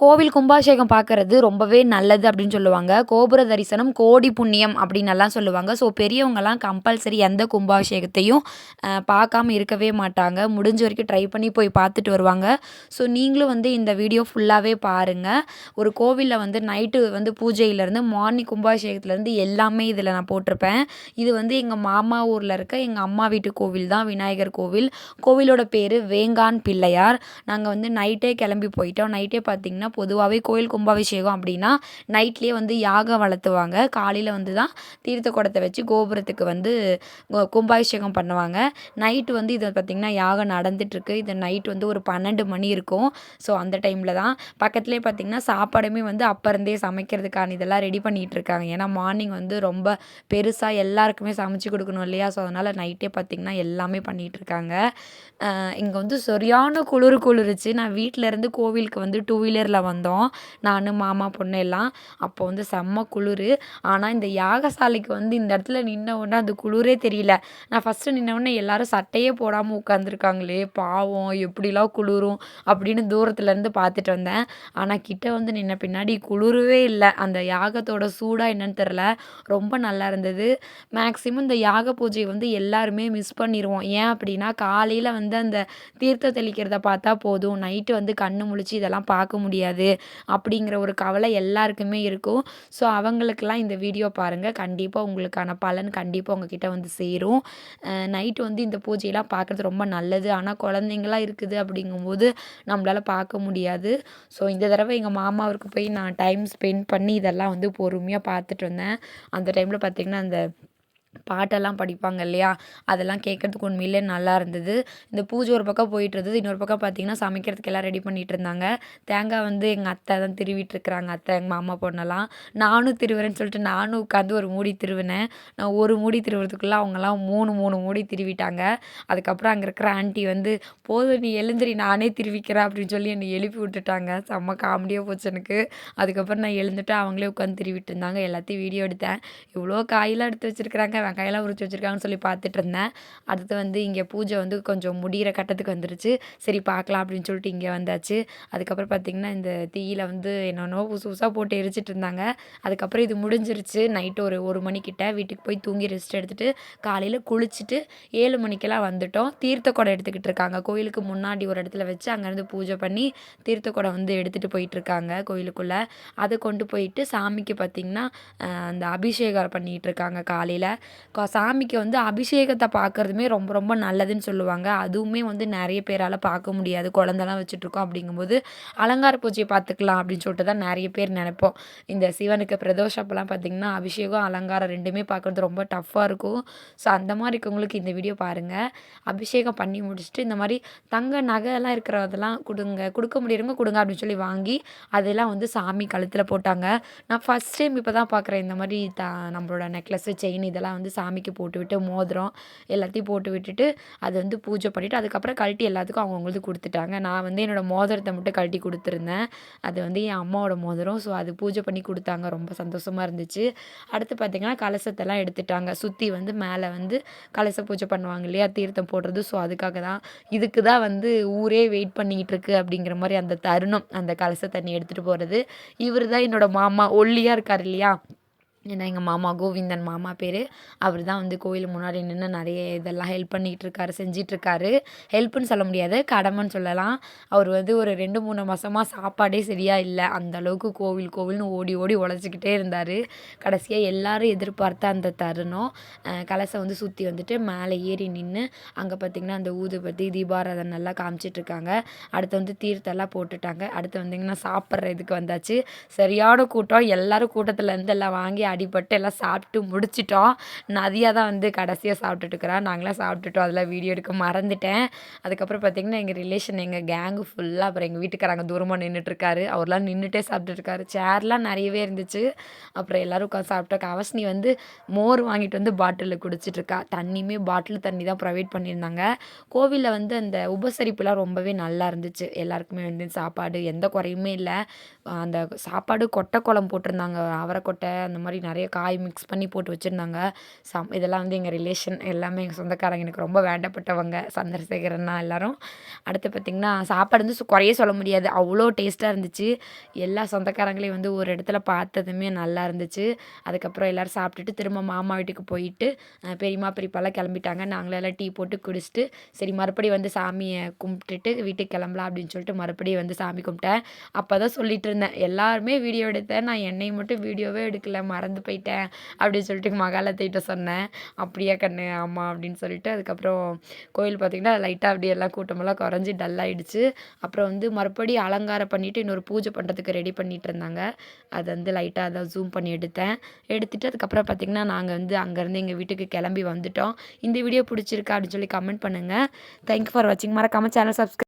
கோவில் கும்பாபிஷேகம் பார்க்கறது ரொம்பவே நல்லது அப்படின்னு சொல்லுவாங்க. கோபுர தரிசனம் கோடி புண்ணியம் அப்படின்னெல்லாம் சொல்லுவாங்க. ஸோ பெரியவங்கலாம் கம்பல்சரி எந்த கும்பாபிஷேகத்தையும் பார்க்காம இருக்கவே மாட்டாங்க. முடிஞ்ச வரைக்கும் ட்ரை பண்ணி போய் பார்த்துட்டு வருவாங்க. ஸோ நீங்களும் வந்து இந்த வீடியோ ஃபுல்லாகவே பாருங்கள் ஒரு கோவிலில் வந்து நைட்டு வந்து பூஜையிலேருந்து மார்னிங் கும்பாபிஷேகத்துலேருந்து எல்லாமே இதில் நான் போட்டிருப்பேன். இது வந்து எங்கள் மாமா ஊரில் இருக்க எங்கள் அம்மா வீட்டு கோவில் தான் விநாயகர் கோவில். கோவிலோட பேர் வேங்கான் பிள்ளையார். நாங்கள் வந்து நைட்டே கிளம்பி போயிட்டோம். நைட்டே பார்த்திங்கன்னா பார்த்திங்கன்னா பொதுவாகவே கோயில் கும்பாபிஷேகம் அப்படின்னா நைட்லேயே வந்து யாகம் வளர்த்துவாங்க. காலையில் வந்து தான் தீர்த்த குடத்தை வச்சு கோபுரத்துக்கு வந்து கும்பாபிஷேகம் பண்ணுவாங்க. நைட்டு வந்து இதை பார்த்திங்கன்னா யாகம் நடந்துகிட்ருக்கு இது நைட் வந்து ஒரு பன்னெண்டு மணி இருக்கும். ஸோ அந்த டைமில் தான் பக்கத்துலேயே பார்த்திங்கன்னா சாப்பாடுமே வந்து அப்போ இருந்தே சமைக்கிறதுக்கான இதெல்லாம் ரெடி பண்ணிகிட்டு இருக்காங்க ஏன்னா மார்னிங் வந்து ரொம்ப பெருசாக எல்லாருக்குமே சமைச்சு கொடுக்கணும் இல்லையா? ஸோ அதனால் நைட்டே பார்த்திங்கன்னா எல்லாமே பண்ணிகிட்டு இருக்காங்க இங்கே வந்து சரியான குளிர் குளிருச்சு. நான் வீட்டிலேருந்து கோவிலுக்கு வந்து டூ வீலரில் காரில் வந்தோம். நான் மாமா பொண்ணு எல்லாம். அப்போ வந்து செம்ம குளிர். ஆனால் இந்த யாகசாலைக்கு வந்து இந்த இடத்துல நின்ன உடனே அந்த குளிரே தெரியல. நான் ஃபஸ்ட்டு நின்ன உடனே எல்லோரும் சட்டையே போடாமல் உட்காந்துருக்காங்களே பாவம் எப்படிலாம் குளிரும் அப்படின்னு தூரத்துலேருந்து பார்த்துட்டு வந்தேன். ஆனால் கிட்ட வந்து நின்ன பின்னாடி குளிரவே இல்லை. அந்த யாகத்தோட சூடாக என்னன்னு தெரில ரொம்ப நல்லா இருந்தது. மேக்ஸிமம் இந்த யாக பூஜை வந்து எல்லாருமே மிஸ் பண்ணிடுவோம் ஏன் அப்படின்னா காலையில் வந்து அந்த தீர்த்த தெளிக்கிறத பார்த்தா போதும். நைட்டு வந்து கண்ணு முழிச்சு இதெல்லாம் பார்க்க முடியாது. முடியாது அப்படிங்கிற ஒரு கவலை எல்லாருக்குமே இருக்கும். ஸோ அவங்களுக்கெல்லாம் இந்த வீடியோ பாருங்கள் கண்டிப்பாக உங்களுக்கான பலன் கண்டிப்பாக உங்ககிட்ட வந்து சேரும். நைட்டு வந்து இந்த பூஜையெல்லாம் பார்க்குறது ரொம்ப நல்லது. ஆனால் குழந்தைங்களாம் இருக்குது அப்படிங்கும்போது நம்மளால் பார்க்க முடியாது. ஸோ இந்த தடவை எங்கள் மாமாவுக்கு போய் நான் டைம் ஸ்பெண்ட் பண்ணி இதெல்லாம் வந்து பொறுமையாக பார்த்துட்டு வந்தேன். அந்த டைமில் பார்த்திங்கன்னா அந்த பாட்டெல்லாம் படிப்பாங்க இல்லையா? அதெல்லாம் கேட்குறதுக்கு உண்மையிலே நல்லா இருந்தது. இந்த பூஜை ஒரு பக்கம் போயிட்டு இருந்தது. இன்னொரு பக்கம் பார்த்தீங்கன்னா சமைக்கிறதுக்கு எல்லாம் ரெடி பண்ணிகிட்டு இருந்தாங்க. தேங்காய் வந்து எங்கள் அத்தை தான் திருவிட்டு இருக்கிறாங்க. அத்தை எங்கள் மாமா பொண்ணெல்லாம். நானும் திருவுறேன்னு சொல்லிட்டு நானும் உட்காந்து ஒரு மூடி திருவினேன். நான் ஒரு மூடி திருவுறதுக்குள்ளே அவங்கெல்லாம் மூணு மூணு மூடி திருவிட்டாங்க. அதுக்கப்புறம் அங்கே இருக்கிற ஆண்டி வந்து போதும் நீ எழுந்திரி நானே திருவிக்கிறேன் அப்படின்னு சொல்லி என்னை எழுப்பி விட்டுட்டாங்க. செம்ம காமெடியாக போச்சு எனக்கு. அதுக்கப்புறம் நான் எழுந்துட்டு அவங்களே உட்காந்து திருவிட்டு இருந்தாங்க. எல்லாத்தையும் வீடியோ எடுத்தேன். இவ்வளோ காயெல்லாம் எடுத்து வச்சுருக்கிறாங்க வெங்காயம்லாம் உரிச்சு வச்சுருக்காங்கன்னு சொல்லி பார்த்துட்டு இருந்தேன். அடுத்து வந்து இங்கே பூஜை வந்து கொஞ்சம் முடிகிற கட்டத்துக்கு வந்துருச்சு. சரி பார்க்கலாம் அப்படின்னு சொல்லிட்டு இங்கே வந்தாச்சு. அதுக்கப்புறம் பார்த்திங்கன்னா இந்த தீயில் வந்து என்னென்னோ புதுசு புதுசாக போட்டு எரிச்சிட்டு இருந்தாங்க. அதுக்கப்புறம் இது முடிஞ்சிருச்சு. நைட்டு ஒரு ஒரு மணிக்கிட்ட வீட்டுக்கு போய் தூங்கி ரெஸ்ட் எடுத்துகிட்டு காலையில் குளிச்சுட்டு ஏழு மணிக்கெல்லாம் வந்துட்டோம். தீர்த்த குடம் எடுத்துக்கிட்டு இருக்காங்க. கோயிலுக்கு முன்னாடி ஒரு இடத்துல வச்சு அங்கேருந்து பூஜை பண்ணி தீர்த்த குடம் வந்து எடுத்துகிட்டு போயிட்டுருக்காங்க கோயிலுக்குள்ளே. அதை கொண்டு போயிட்டு சாமிக்கு பார்த்திங்கன்னா அந்த அபிஷேகம் பண்ணிகிட்டு இருக்காங்க காலையில். சாமிக்கு வந்து அபிஷேகத்தை பார்க்குறதுமே ரொம்ப ரொம்ப நல்லதுன்னு சொல்லுவாங்க. அதுவுமே வந்து நிறைய பேரால் பார்க்க முடியாது. குழந்தலாம் வச்சுட்ருக்கோம் அப்படிங்கும்போது அலங்கார பூஜையை பார்த்துக்கலாம் அப்படின்னு சொல்லிட்டு தான் நிறைய பேர் நினைப்போம். இந்த சிவனுக்கு பிரதோஷம் அப்போலாம் பார்த்திங்கன்னா அபிஷேகம் அலங்காரம் ரெண்டுமே பார்க்குறது ரொம்ப டஃப்பாக இருக்கும். ஸோ அந்த மாதிரி இருக்கவங்களுக்கு இந்த வீடியோ பாருங்கள் அபிஷேகம் பண்ணி முடிச்சுட்டு இந்த மாதிரி தங்க நகைலாம் இருக்கிறதெல்லாம் கொடுங்க. கொடுக்க முடியுறவங்க கொடுங்க அப்படின்னு சொல்லி வாங்கி அதெல்லாம் வந்து சாமி கழுத்தில் போட்டாங்க. நான் ஃபஸ்ட் டைம் இப்போ தான் பார்க்குறேன் இந்த மாதிரி த நம்மளோட நெக்லஸ்ஸு செயின் இதெல்லாம் வந்து வந்து சாமிக்கு போட்டு விட்டு மோதிரம் எல்லாத்தையும் போட்டு விட்டுட்டு அதை வந்து பூஜை பண்ணிவிட்டு அதுக்கப்புறம் கழட்டி எல்லாத்துக்கும் அவங்கவுங்களுக்கு கொடுத்துட்டாங்க. நான் வந்து என்னோடய மோதிரத்தை மட்டும் கழட்டி கொடுத்துருந்தேன். அது வந்து என் அம்மாவோட மோதிரம். ஸோ அது பூஜை பண்ணி கொடுத்தாங்க. ரொம்ப சந்தோஷமாக இருந்துச்சு. அடுத்து பார்த்திங்கன்னா கலசத்தெல்லாம் எடுத்துட்டாங்க. சுற்றி வந்து மேலே வந்து கலச பூஜை பண்ணுவாங்க இல்லையா? தீர்த்தம் போடுறது. ஸோ அதுக்காக தான் இதுக்கு தான் வந்து ஊரே வெயிட் பண்ணிக்கிட்டு இருக்கு அப்படிங்கிற மாதிரி அந்த தருணம். அந்த கலச தண்ணி எடுத்துகிட்டு போகிறது இவர் தான் என்னோடய மாமா. ஒல்லியாக இருக்கார் இல்லையா? ஏன்னா எங்கள் மாமா கோவிந்தன் மாமா பேர். அவர் தான் வந்து கோயில் முன்னாடி நின்று நிறைய இதெல்லாம் ஹெல்ப் பண்ணிகிட்டு இருக்காரு செஞ்சிட்ருக்காரு ஹெல்ப்புன்னு சொல்ல முடியாது கடமைன்னு சொல்லலாம். அவர் வந்து ஒரு ரெண்டு மூணு மாதமாக சாப்பாடே சரியாக இல்லை. அந்தளவுக்கு கோவில் கோவில்னு ஓடி ஓடி உழைச்சிக்கிட்டே இருந்தார். கடைசியாக எல்லோரும் எதிர்பார்த்த அந்த தருணம் கலசை வந்து சுற்றி வந்துட்டு மேலே ஏறி நின்று அங்கே பார்த்திங்கன்னா அந்த ஊதுபத்தி தீபாராதனை எல்லாம் காமிச்சிட்ருக்காங்க அடுத்து வந்து தீர்த்தெல்லாம் போட்டுட்டாங்க. அடுத்து வந்திங்கன்னா சாப்பிட்ற இதுக்கு வந்தாச்சு. சரியான கூட்டம். எல்லோரும் கூட்டத்தில் எல்லாம் வாங்கி அடிபட்டு எல்லாம் சாப்பிட்டு முடிச்சிட்டோம். நதியாக தான் வந்து கடைசியாக சாப்பிட்டுட்டுருக்குறா. நாங்களாம் சாப்பிட்டுட்டோம். அதெல்லாம் வீடியோ எடுக்க மறந்துட்டேன். அதுக்கப்புறம் பார்த்திங்கன்னா எங்கள் ரிலேஷன் எங்கள் கேங்கு ஃபுல்லாக அப்புறம் எங்கள் வீட்டுக்காரங்க தூரமாக நின்றுட்டுருக்காரு அவர்லாம் நின்றுட்டே சாப்பிட்டுருக்காரு சேர்லாம் நிறையவே இருந்துச்சு. அப்புறம் எல்லோரும் உட்காந்து சாப்பிட்டா கவசினி வந்து மோர் வாங்கிட்டு வந்து பாட்டிலில் குடிச்சிட்ருக்கா தண்ணியுமே பாட்டில் தண்ணி தான் ப்ரொவைட் பண்ணியிருந்தாங்க. கோவிலில் வந்து அந்த உபசரிப்புலாம் ரொம்பவே நல்லா இருந்துச்சு. எல்லாருக்குமே வந்து சாப்பாடு எந்த குறையுமே இல்லை. அந்த சாப்பாடு கொட்டை குழம்பு போட்டிருந்தாங்க. அவரை கொட்டை அந்த மாதிரி நிறைய காய் மிக்ஸ் பண்ணி போட்டு வச்சுருந்தாங்க. சம் இதெல்லாம் வந்து எங்கள் ரிலேஷன் எல்லாமே எங்கள் சொந்தக்காரங்க எனக்கு ரொம்ப வேண்டப்பட்டவங்க. சந்திரசேகரன்னா எல்லாரும். அடுத்து பார்த்திங்கன்னா சாப்பாடு வந்து குறைய சொல்ல முடியாது. அவ்வளோ டேஸ்ட்டாக இருந்துச்சு. எல்லா சொந்தக்காரங்களையும் வந்து ஒரு இடத்துல பார்த்ததுமே நல்லா இருந்துச்சு. அதுக்கப்புறம் எல்லோரும் சாப்பிட்டுட்டு திரும்ப மாமா வீட்டுக்கு போயிட்டு பெரியம்மா பெரியப்பாலாம் கிளம்பிட்டாங்க. நாங்களே எல்லாம் டீ போட்டு குடிச்சிட்டு சரி மறுபடியும் வந்து சாமியை கும்பிட்டுட்டு வீட்டுக்கு கிளம்பலாம் அப்படின்னு சொல்லிட்டு மறுபடியும் வந்து சாமி கும்பிட்டேன். அப்போ தான் சொல்லிட்டு இருந்தேன். எல்லாருமே வீடியோ எடுத்தேன். நான் என்னை மட்டும் வீடியோவே எடுக்கல. மறந்து போயிட்டேன் அப்படின்னு சொல்லிட்டு மகாலத்திட்ட சொன்னேன். அப்படியா கண்ணு ஆமாம் அப்படின்னு சொல்லிட்டு அதுக்கப்புறம் கோயில் பார்த்திங்கன்னா லைட்டாக அப்படியே எல்லாம் கூட்டமெல்லாம் குறைஞ்சி டல் அப்புறம் வந்து மறுபடியும் அலங்காரம் பண்ணிவிட்டு இன்னொரு பூஜை பண்ணுறதுக்கு ரெடி பண்ணிட்டு இருந்தாங்க. அதை வந்து லைட்டாக அதை ஜூம் பண்ணி எடுத்தேன். எடுத்துட்டு அதுக்கப்புறம் பார்த்திங்கன்னா நாங்கள் வந்து அங்கேருந்து எங்கள் வீட்டுக்கு கிளம்பி வந்துட்டோம். இந்த வீடியோ பிடிச்சிருக்கா அப்படின்னு சொல்லி கமெண்ட் பண்ணுங்கள் தேங்க்யூ ஃபார் வாட்சிங் மறக்காமல் சேனல் சப்ஸ்கிரைப்